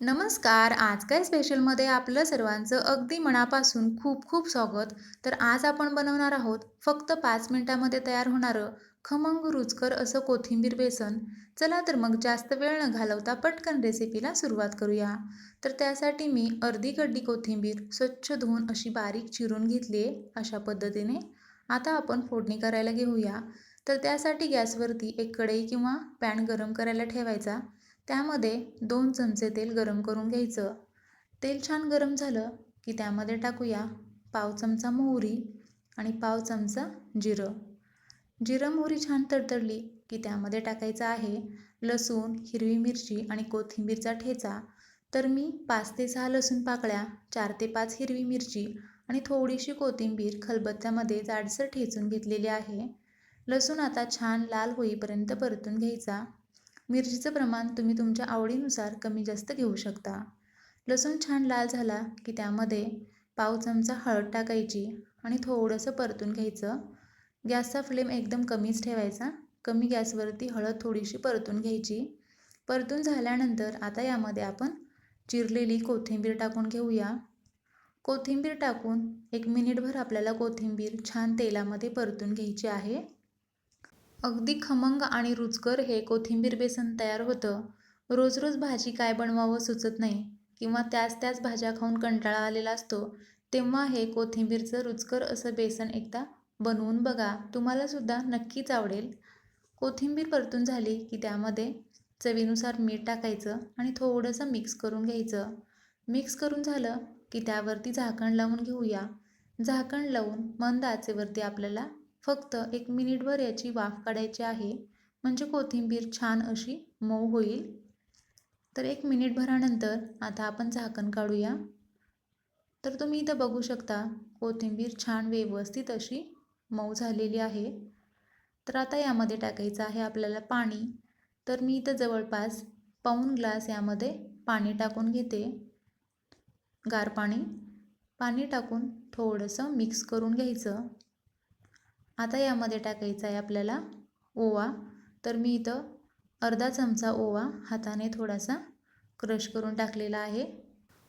नमस्कार. आज काय स्पेशलमध्ये आपलं सर्वांचं अगदी मनापासून खूप खूप स्वागत. तर आज आपण बनवणार आहोत फक्त पाच मिनिटामध्ये तयार होणारं खमंग रुचकर असं कोथिंबीर बेसन. चला तर मग जास्त वेळ न घालवता पटकन रेसिपीला सुरुवात करूया. तर त्यासाठी मी अर्धी गड्डी कोथिंबीर स्वच्छ धुवून अशी बारीक चिरून घेतली आहे अशा पद्धतीने. आता आपण फोडणी करायला घेऊया. तर त्यासाठी गॅसवरती एक कढई किंवा पॅन गरम करायला ठेवायचा. त्यामध्ये दोन चमचे तेल गरम करून घ्यायचं. तेल छान गरम झालं की त्यामध्ये टाकूया पाव चमचा मोहरी आणि पाव चमचा जिरं. जिरं मोहरी छान तडतडली की त्यामध्ये टाकायचं आहे लसूण हिरवी मिरची आणि कोथिंबीरचा ठेचा. तर मी पाच ते सहा लसूण पाकळ्या चार ते पाच हिरवी मिरची आणि थोडीशी कोथिंबीर खलबत्त्यामध्ये जाडसर ठेचून घेतलेली आहे. लसूण आता छान लाल होईपर्यंत परतून घ्यायचा. मिरचीचं प्रमाण तुम्ही तुमच्या आवडीनुसार कमी जास्त घेऊ शकता. लसूण छान लाल झाला की त्यामध्ये पाव चमचा हळद टाकायची आणि थोडंसं परतून घ्यायचं. गॅसचा फ्लेम एकदम कमीच ठेवायचा. कमी गॅसवरती हळद थोडीशी परतून घ्यायची. परतून झाल्यानंतर आता यामध्ये आपण चिरलेली कोथिंबीर टाकून घेऊया. कोथिंबीर टाकून एक मिनिटभर आपल्याला कोथिंबीर छान तेलामध्ये परतून घ्यायची आहे. अगदी खमंग आणि रुचकर हे कोथिंबीर बेसन तयार होतं. रोज रोज भाजी काय बनवावं सुचत नाही किंवा त्याच त्याच भाज्या खाऊन कंटाळा आलेला असतो तेव्हा हे कोथिंबीरचं रुचकर असं बेसन एकदा बनवून बघा. तुम्हालासुद्धा नक्कीच आवडेल. कोथिंबीर परतून झाली की त्यामध्ये चवीनुसार मीठ टाकायचं आणि थोडंसं मिक्स करून घ्यायचं. मिक्स करून झालं की त्यावरती झाकण लावून घेऊया. झाकण लावून मंद आचेवरती आपल्याला फक्त एक मिनिटभर याची वाफ काढायची आहे. म्हणजे कोथिंबीर छान अशी मऊ होईल. तर एक मिनिटभरानंतर आता आपण झाकण काढूया. तर तुम्ही इथं बघू शकता कोथिंबीर छान व्यवस्थित अशी मऊ झालेली आहे. तर आता यामध्ये टाकायचं आहे आपल्याला पाणी. तर मी इथं जवळपास पाऊन ग्लास यामध्ये पाणी टाकून घेते. गार पाणी. पाणी टाकून थोडंसं मिक्स करून घ्यायचं. आता यामध्ये टाकायचा आहे आपल्याला ओवा. तर मी इथं अर्धा चमचा ओवा हाताने थोडासा क्रश करून टाकलेला आहे.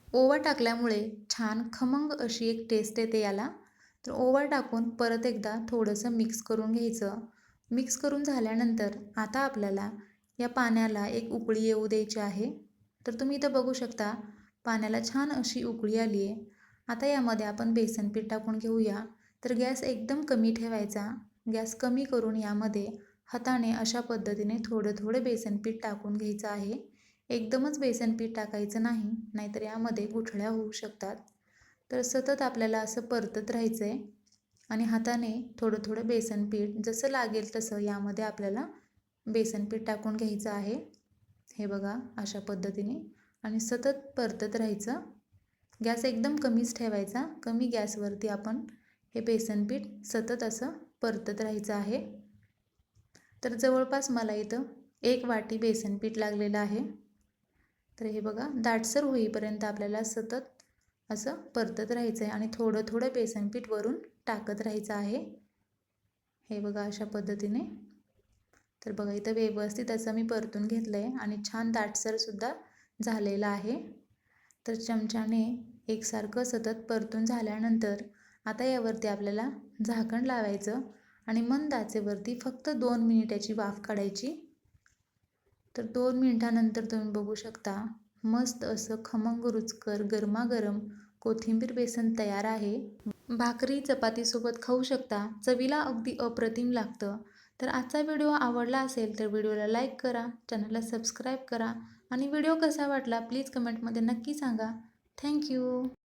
ओवा टाकल्यामुळे छान खमंग अशी एक टेस्ट येते याला. तर ओवा टाकून परत एकदा थोडंसं मिक्स करून घ्यायचं. मिक्स करून झाल्यानंतर आता आपल्याला या पाण्याला एक उकळी येऊ द्यायची आहे. तर तुम्ही इथं बघू शकता पाण्याला छान अशी उकळी आली आहे आता यामध्ये आपण बेसन पीठ टाकून घेऊया. तर गॅस एकदम कमी ठेवायचा. गॅस कमी करून यामध्ये हाताने अशा पद्धतीने थोडं थोडं बेसन पीठ टाकून घ्यायचं आहे. एकदमच बेसन पीठ टाकायचं नाही नाहीतर यामध्ये गुठळ्या होऊ शकतात. तर सतत आपल्याला असं परतत राहायचं आहे आणि हाताने थोडं थोडं बेसन पीठ जसं लागेल तसं यामध्ये आपल्याला बेसन पीठ टाकून घ्यायचं आहे. हे बघा अशा पद्धतीने. आणि सतत परतत राहायचं. गॅस एकदम कमीच ठेवायचा. कमी गॅसवरती आपण हे बेसन पीठ सतत असं परतत राहायचं आहे. तर जवळपास मला इथं एक वाटी बेसन पीठ लागलेलं आहे. तर हे बघा दाटसर होईपर्यंत आपल्याला सतत असं परतत राहायचं आहे आणि थोडं थोडं बेसन पीठ वरून टाकत राहायचं आहे. हे बघा अशा पद्धतीने. तर बघा इथं व्यवस्थित असं मी परतून घेतलं आहे आणि छान दाटसरसुद्धा झालेलं आहे. तर चमच्याने एकसारखं सतत परतून झाल्यानंतर आता यावरती आपल्याला झाकण लावायचं आणि मंद आचेवरती फक्त दोन मिनिटाची वाफ काढायची. तर दोन मिनिटानंतर तुम्ही बघू शकता मस्त असं खमंग रुचकर गरमागरम कोथिंबीर बेसन तयार आहे. भाकरी चपातीसोबत खाऊ शकता. चवीला अगदी अप्रतिम लागतं. तर आजचा व्हिडिओ आवडला असेल तर व्हिडिओला लाईक करा चॅनलला सबस्क्राईब करा आणि व्हिडिओ कसा वाटला प्लीज कमेंटमध्ये नक्की सांगा. थँक्यू